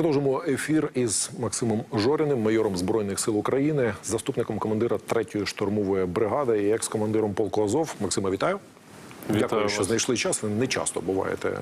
Продовжимо ефір із Максимом Жоріним, майором збройних сил України, заступником командира 3-ї штурмової бригади і екс-командиром полку Азов. Максима, вітаю. Вітаю Дякую, що вас. знайшли час. Ви не часто буваєте е,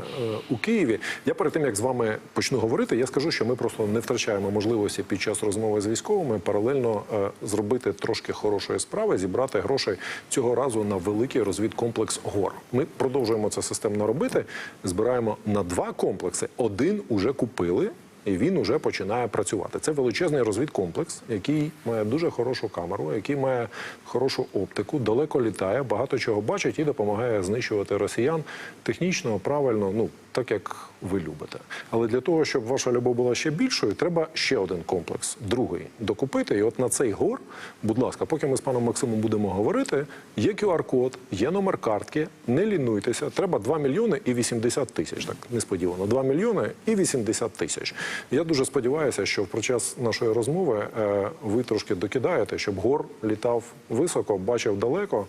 у Києві. Я перед тим як з вами почну говорити, я скажу, що ми просто не втрачаємо можливості під час розмови з військовими паралельно е, зробити трошки хорошої справи, зібрати грошей цього разу на великий розвідкомплекс гор. Ми продовжуємо це системно робити. Збираємо на два комплекси. Один уже купили. Він уже починає працювати. Це величезний розвідкомплекс, який має дуже хорошу камеру, який має хорошу оптику, далеко літає, багато чого бачить і допомагає знищувати росіян технічно, правильно, ну так як ви любите. Але для того, щоб ваша любов була ще більшою, треба ще один комплекс, другий докупити. І от на цей гор, будь ласка, поки ми з паном Максимом будемо говорити, є QR-код, є номер картки. Не лінуйтеся. Треба 2 мільйони і 80 тисяч. Так несподівано. 2 мільйони і 80 тисяч. Я дуже сподіваюся, що в час нашої розмови е, ви трошки докидаєте, щоб гор літав високо, бачив далеко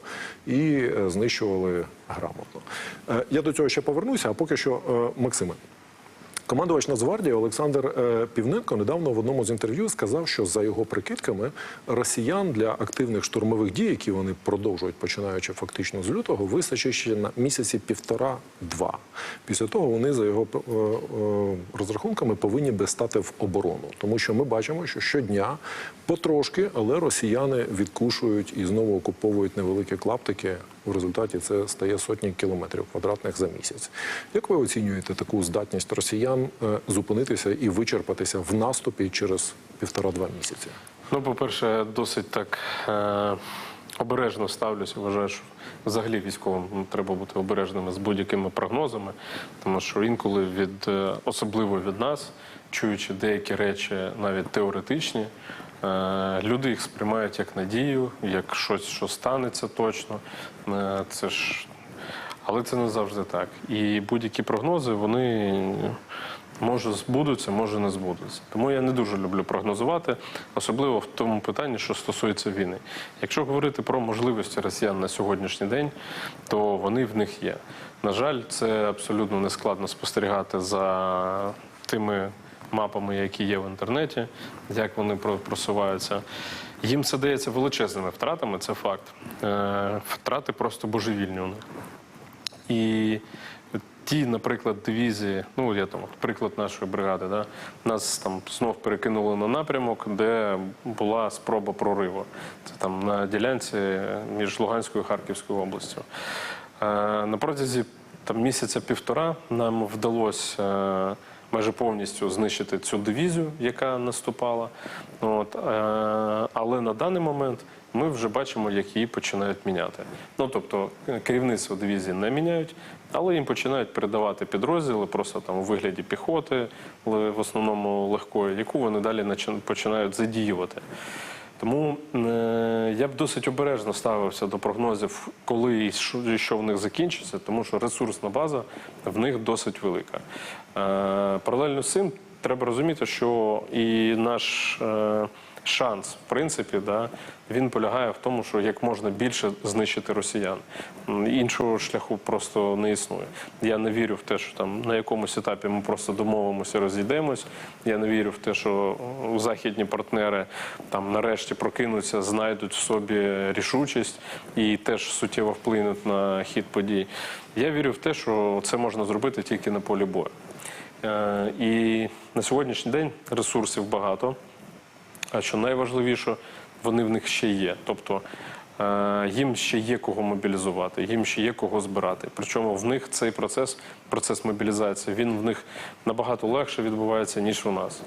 і е, знищували грамотно. Е, я до цього ще повернуся, а поки що, Максиме. Командувач Нацгвардії Олександр е, Півненко недавно в одному з інтерв'ю сказав, що за його прикидками росіян для активних штурмових дій, які вони продовжують, починаючи фактично з лютого, вистачить ще на місяці півтора-два. Після того вони за його е, е, розрахунками повинні би стати в оборону, тому що ми бачимо, що щодня потрошки, але росіяни відкушують і знову окуповують невеликі клаптики. В результаті це стає сотні кілометрів квадратних за місяць. Як ви оцінюєте таку здатність росіян е, зупинитися і вичерпатися в наступі через півтора-два місяці? Ну, по-перше, досить так е- обережно ставлюся. Вважаю, що взагалі військовим ну, треба бути обережними з будь-якими прогнозами, тому що інколи від е, особливо від нас, чуючи деякі речі, навіть теоретичні. е, Люди їх сприймають як надію, як щось, що станеться точно. Е, Це ж але це не завжди так. І будь-які прогнози вони може збудуться, може не збудуться. Тому я не дуже люблю прогнозувати, особливо в тому питанні, що стосується війни. Якщо говорити про можливості росіян на сьогоднішній день, то вони в них є. На жаль, це абсолютно не складно спостерігати за тими мапами, які є в інтернеті, як вони просуваються. Їм це дається величезними втратами, це факт. Е, Втрати просто божевільні у них. І ті, наприклад, дивізії, ну я там, приклад нашої бригади, да, нас там знов перекинули на напрямок, де була спроба прориву. Це там на ділянці між Луганською і Харківською областю. Е, на протязі там місяця-півтора нам вдалося. Е, Майже повністю знищити цю дивізію, яка наступала. От, е, але на даний момент ми вже бачимо, як її починають міняти. Ну тобто е, керівництво дивізії не міняють, але їм починають передавати підрозділи просто там у вигляді піхоти, в основному легкої, яку вони далі починають задіювати. Тому е, я б досить обережно ставився до прогнозів, коли і що, в них закінчиться, тому що ресурсна база в них досить велика. Е, паралельно з цим треба розуміти, що і наш шанс, в принципі, да, він полягає в тому, що як можна більше знищити росіян. Іншого шляху просто не існує. Я не вірю в те, що там на якомусь етапі ми просто домовимося, розійдемось. Я не вірю в те, що західні партнери там нарешті прокинуться, знайдуть в собі рішучість і теж суттєво вплинуть на хід подій. Я вірю в те, що це можна зробити тільки на полі бою. Е, І на сьогоднішній день ресурсів багато. А що найважливіше, вони в них ще є. Тобто е, їм ще є кого мобілізувати, їм ще є кого збирати. Причому в них цей процес, процес мобілізації, він в них набагато легше відбувається, ніж у нас.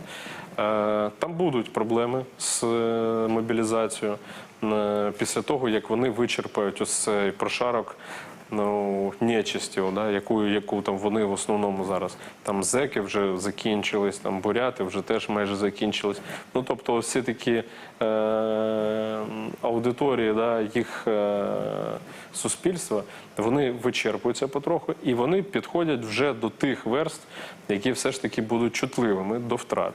Е, Там будуть проблеми з е, мобілізацією після того, як вони вичерпають ось цей прошарок ну, нечисті, да, яку, яку там вони в основному зараз. Там зеки вже закінчились, там буряти вже теж майже закінчились. Ну, тобто, всі такі е, аудиторії, да, їх е, суспільства, вони вичерпуються потроху, і вони підходять вже до тих верст, які все ж таки будуть чутливими до втрат.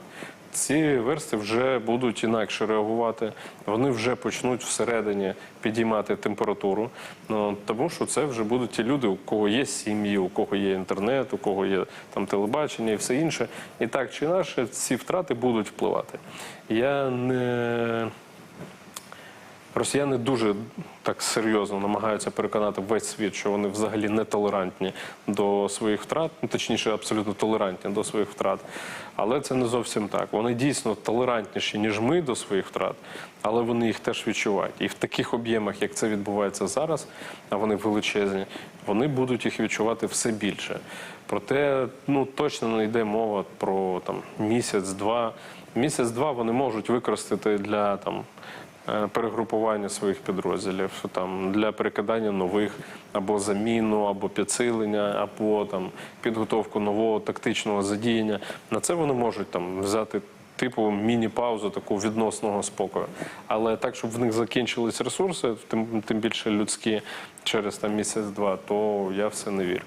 Ці версти вже будуть інакше реагувати. Вони вже почнуть всередині підіймати температуру. Ну, тому що це вже будуть ті люди, у кого є сім'ї, у кого є інтернет, у кого є там телебачення і все інше. І так чи інакше, ці втрати будуть впливати. Я не Росіяни дуже так серйозно намагаються переконати весь світ, що вони взагалі не толерантні до своїх втрат, ну, точніше, абсолютно толерантні до своїх втрат. Але це не зовсім так. Вони дійсно толерантніші, ніж ми до своїх втрат, але вони їх теж відчувають. І в таких об'ємах, як це відбувається зараз, а вони величезні, вони будуть їх відчувати все більше. Проте ну точно не йде мова про там місяць-два. Місяць-два вони можуть використати для там перегрупування своїх підрозділів, там для перекидання нових або заміну, або підсилення, або там підготовку нового тактичного задіяння. На це вони можуть там взяти. Типу міні-паузу таку відносного спокою, але так, щоб в них закінчились ресурси, тим тим більше людські через там місяць-два, то я в це не вірю.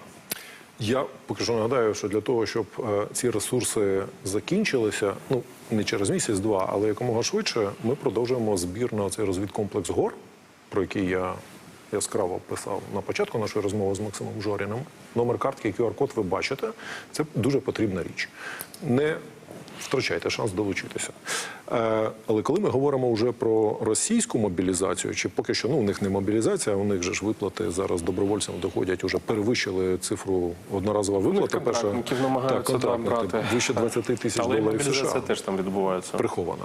Я поки що нагадаю, що для того, щоб е, ці ресурси закінчилися, ну не через місяць-два, але якомога швидше, ми продовжуємо збір на цей розвідкомплекс гор, про який я яскраво писав на початку нашої розмови з Максимом Жоріним. Номер картки QR-код ви бачите. Це дуже потрібна річ. Не втрачайте шанс долучитися. Е, але коли ми говоримо вже про російську мобілізацію, чи поки що ну у них не мобілізація, у них же ж виплати зараз добровольцям доходять, уже перевищили цифру одноразова виплата. контрактників да, контрактники, брати. вище 20 тисяч Але доларів США мобілізація теж там відбувається. прихована.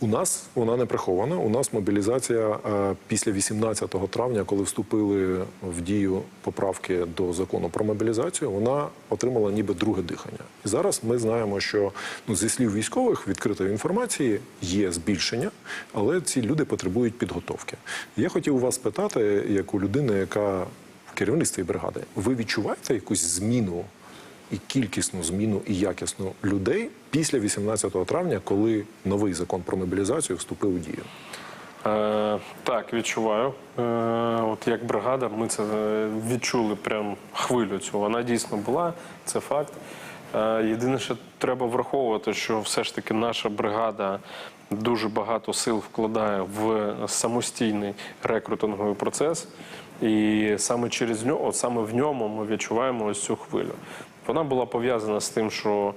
У нас вона не прихована. У нас мобілізація е, після 18 травня, коли вступили в дію поправки до закону про мобілізацію, вона отримала ніби друге дихання. І зараз ми знаємо, що ну, зі слів військових відкритої інформації є збільшення, але ці люди потребують підготовки. Я хотів вас спитати, як у людини, яка в керівництві бригади, ви відчуваєте якусь зміну і кількісну зміну, і якісну людей після 18 травня, коли новий закон про мобілізацію вступив у дію. Е, так, відчуваю. Е, от як бригада, ми це е, відчули прям хвилю цю. Вона дійсно була, це факт. Е, єдине, що треба враховувати, що все ж таки наша бригада дуже багато сил вкладає в самостійний рекрутинговий процес. І саме через нього, саме в ньому ми відчуваємо ось цю хвилю. Вона була пов'язана з тим, що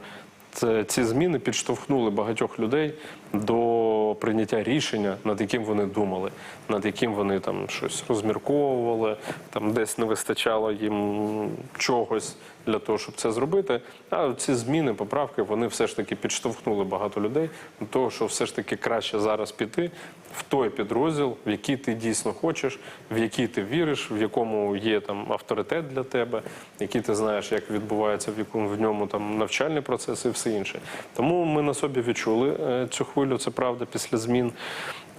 це, ці зміни підштовхнули багатьох людей до прийняття рішення, над яким вони думали, над яким вони там щось розмірковували, там десь не вистачало їм чогось для того, щоб це зробити. А ці зміни, поправки, вони все ж таки підштовхнули багато людей до того, що все ж таки краще зараз піти в той підрозділ, в який ти дійсно хочеш, в який ти віриш, в якому є там авторитет для тебе, який ти знаєш, як відбувається в якому в ньому там навчальний процес і все інше. Тому ми на собі відчули е, цю хвилю, це правда, після змін.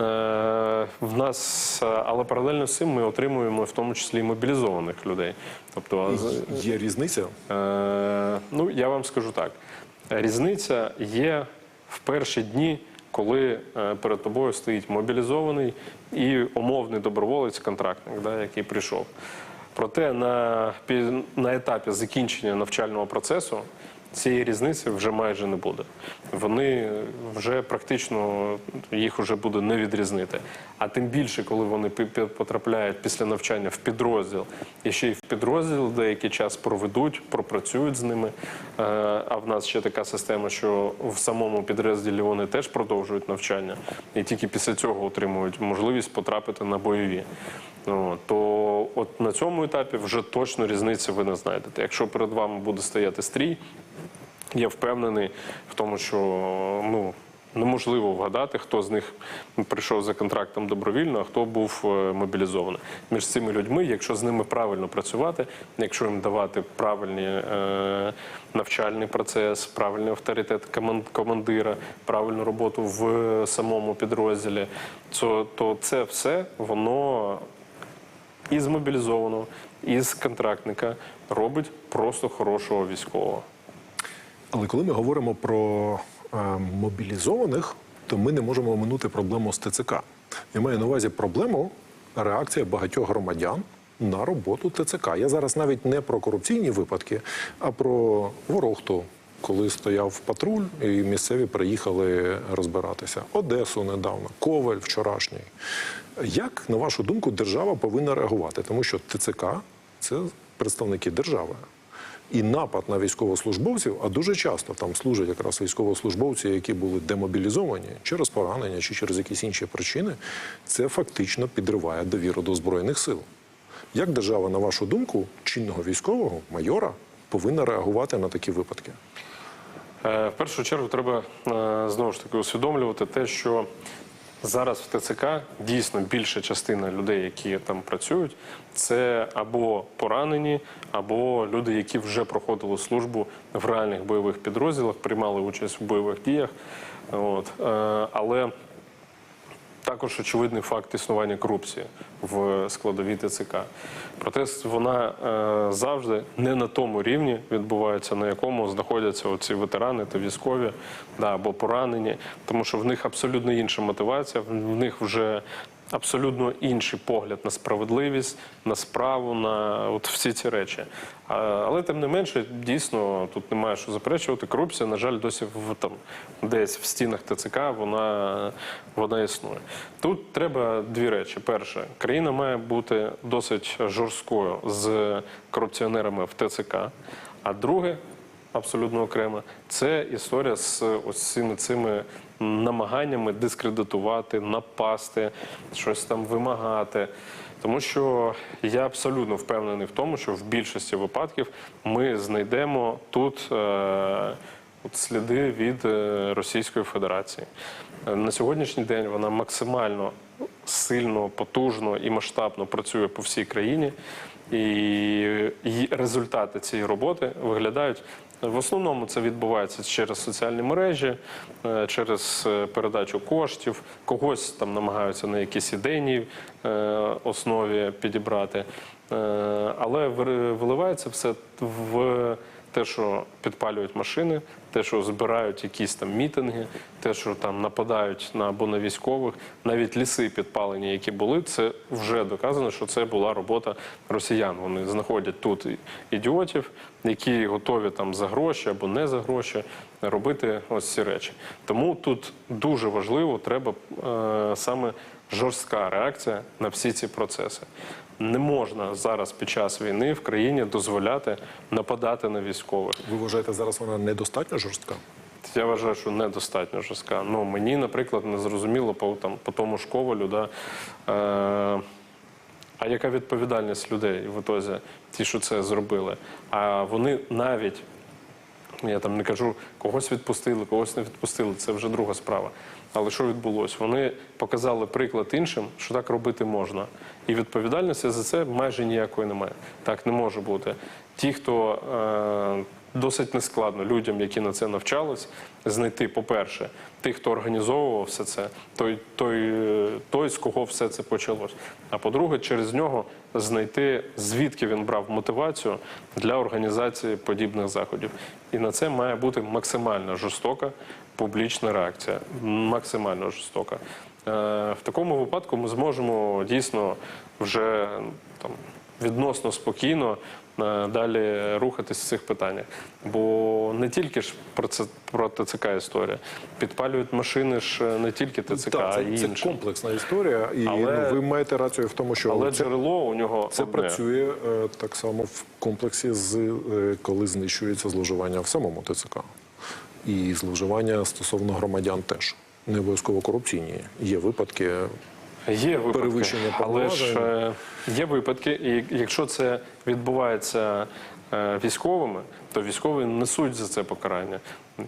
Е, В нас, е, але паралельно з цим ми отримуємо в тому числі і мобілізованих людей. Тобто, Є різниця. Е, ну, я вам скажу так: різниця є в перші дні, коли перед тобою стоїть мобілізований і умовний доброволець-контрактник, да, який прийшов. Проте на, на етапі закінчення навчального процесу цієї різниці вже майже не буде. Вони вже практично їх вже буде не відрізнити. А тим більше, коли вони потрапляють після навчання в підрозділ, і ще й в підрозділ деякий час проведуть, пропрацюють з ними. Е, А в нас ще така система, що в самому підрозділі вони теж продовжують навчання, і тільки після цього отримують можливість потрапити на бойові. Ну, то от на цьому етапі вже точно різниці ви не знайдете. Якщо перед вами буде стояти стрій, я впевнений в тому, що ну. Неможливо вгадати, хто з них прийшов за контрактом добровільно, а хто був е, мобілізований. Між цими людьми, якщо з ними правильно працювати, якщо їм давати правильний е, навчальний процес, правильний авторитет командира, правильну роботу в самому підрозділі, то, то це все воно із мобілізованого, із контрактника робить просто хорошого військового. Але коли ми говоримо про е, мобілізованих, то ми не можемо оминути проблему з ТЦК. Я маю на увазі проблему реакція багатьох громадян на роботу ТЦК. Я зараз навіть не про корупційні випадки, а про ворохту, коли стояв патруль, і місцеві приїхали розбиратися. Одесу недавно, Коваль вчорашній. Як, на вашу думку, держава повинна реагувати? Тому що ТЦК це представники держави. І напад на військовослужбовців, а дуже часто там служать якраз військовослужбовці, які були демобілізовані через поранення чи через якісь інші причини, це фактично підриває довіру до збройних сил. Як держава, на вашу думку, чинного військового майора повинна реагувати на такі випадки? Е, В першу чергу треба е, знову ж таки усвідомлювати те, що зараз в ТЦК дійсно більша частина людей, які там працюють, це або поранені, або люди, які вже проходили службу в реальних бойових підрозділах, приймали участь в бойових діях. От. Е, Але також очевидний факт існування корупції в складовій ТЦК. Проте вона е, завжди не на тому рівні відбувається, на якому знаходяться оці ветерани та військові да, або поранені, тому що в них абсолютно інша мотивація, в них вже абсолютно інший погляд на справедливість, на справу, на от всі ці речі. Але тим не менше, дійсно, тут немає що заперечувати. Корупція, на жаль, досі в там десь в стінах ТЦК вона, вона існує. Тут треба дві речі: перше, країна має бути досить жорсткою з корупціонерами в ТЦК. А друге, абсолютно окремо, це історія з ось цими цими намаганнями дискредитувати, напасти, щось там вимагати. Тому що я абсолютно впевнений в тому, що в більшості випадків ми знайдемо тут е, от сліди від е, Російської Федерації. Е, На сьогоднішній день вона максимально сильно, потужно і масштабно працює по всій країні. І і результати цієї роботи виглядають в основному це відбувається через соціальні мережі, е, через е, передачу коштів, когось там намагаються на якісь ідейній е, основі підібрати. Але виливається все в те, що підпалюють машини, те, що збирають якісь там мітинги, те, що там нападають на або на військових, навіть ліси підпалені, які були, це вже доказано, що це була робота росіян. Вони знаходять тут ідіотів, які готові там за гроші або не за гроші робити ось ці речі. Тому тут дуже важливо, треба е, саме жорстка реакція на всі ці процеси. Не можна зараз під час війни в країні дозволяти нападати на військових. Ви вважаєте, зараз вона недостатньо жорстка? Я вважаю, що недостатньо жорстка. Ну мені, наприклад, не зрозуміло по там по тому ж ковалю, да, е, а яка відповідальність людей в ітозі, ті, що це зробили. А вони навіть я там не кажу, когось відпустили, когось не відпустили. Це вже друга справа. Але що відбулося? Вони показали приклад іншим, що так робити можна. І відповідальності за це майже ніякої немає. Так не може бути. Ті, хто е, досить нескладно людям, які на це навчались, знайти, по-перше, тих, хто організовував все це, той, той, е, той, з кого все це почалось. А по-друге, через нього знайти, звідки він брав мотивацію для організації подібних заходів. І на це має бути максимально жорстока публічна реакція. Максимально жорстока. Е, В такому випадку ми зможемо дійсно вже там відносно спокійно е, далі рухатись в цих питаннях. Бо не тільки ж про це про ТЦК історія. Підпалюють машини ж е, не тільки ТЦК, Так, а це, й це комплексна історія, і Але- ну, ви маєте рацію в тому, що Але це, джерело у нього це одне. працює так само в комплексі з коли знищується зловживання в самому ТЦК. І зловживання стосовно громадян теж. Не обов'язково корупційні. Є випадки. Є випадки, перевищення але ж е, є випадки, і якщо це відбувається е, військовими, то військові несуть за це покарання.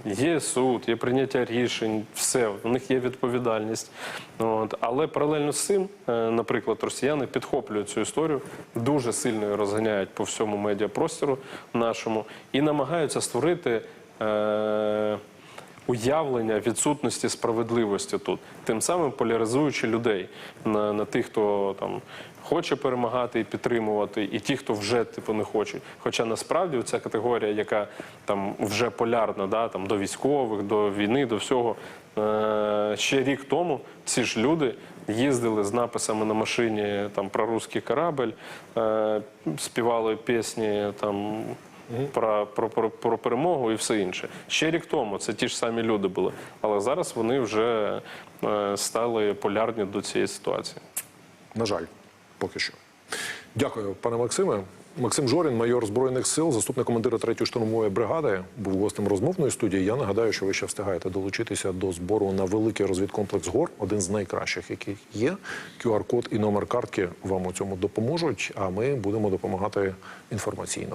Є суд, є прийняття рішень, все, у них є відповідальність. От. Але паралельно з цим, е, наприклад, росіяни підхоплюють цю історію, дуже сильно її розганяють по всьому медіапростору нашому і намагаються створити. Уявлення відсутності справедливості тут, тим самим поляризуючи людей на, на тих, хто там хоче перемагати і підтримувати, і ті, хто вже типу не хочуть. Хоча насправді ця категорія, яка там вже полярна, да, там до військових, до війни, до всього. Е, ще рік тому ці ж люди їздили з написами на машині там про русський корабль, е, співали пісні там про, про, про, про перемогу і все інше. Ще рік тому це ті ж самі люди були, але зараз вони вже е, стали полярні до цієї ситуації. На жаль, поки що. Дякую, пане Максиме. Максим Жорін, майор збройних сил, заступник командира 3-ї штурмової бригади, був гостем розмовної студії. Я нагадаю, що ви ще встигаєте долучитися до збору на великий розвідкомплекс ГОР, один з найкращих, який є. QR-код і номер картки вам у цьому допоможуть. А ми будемо допомагати інформаційно.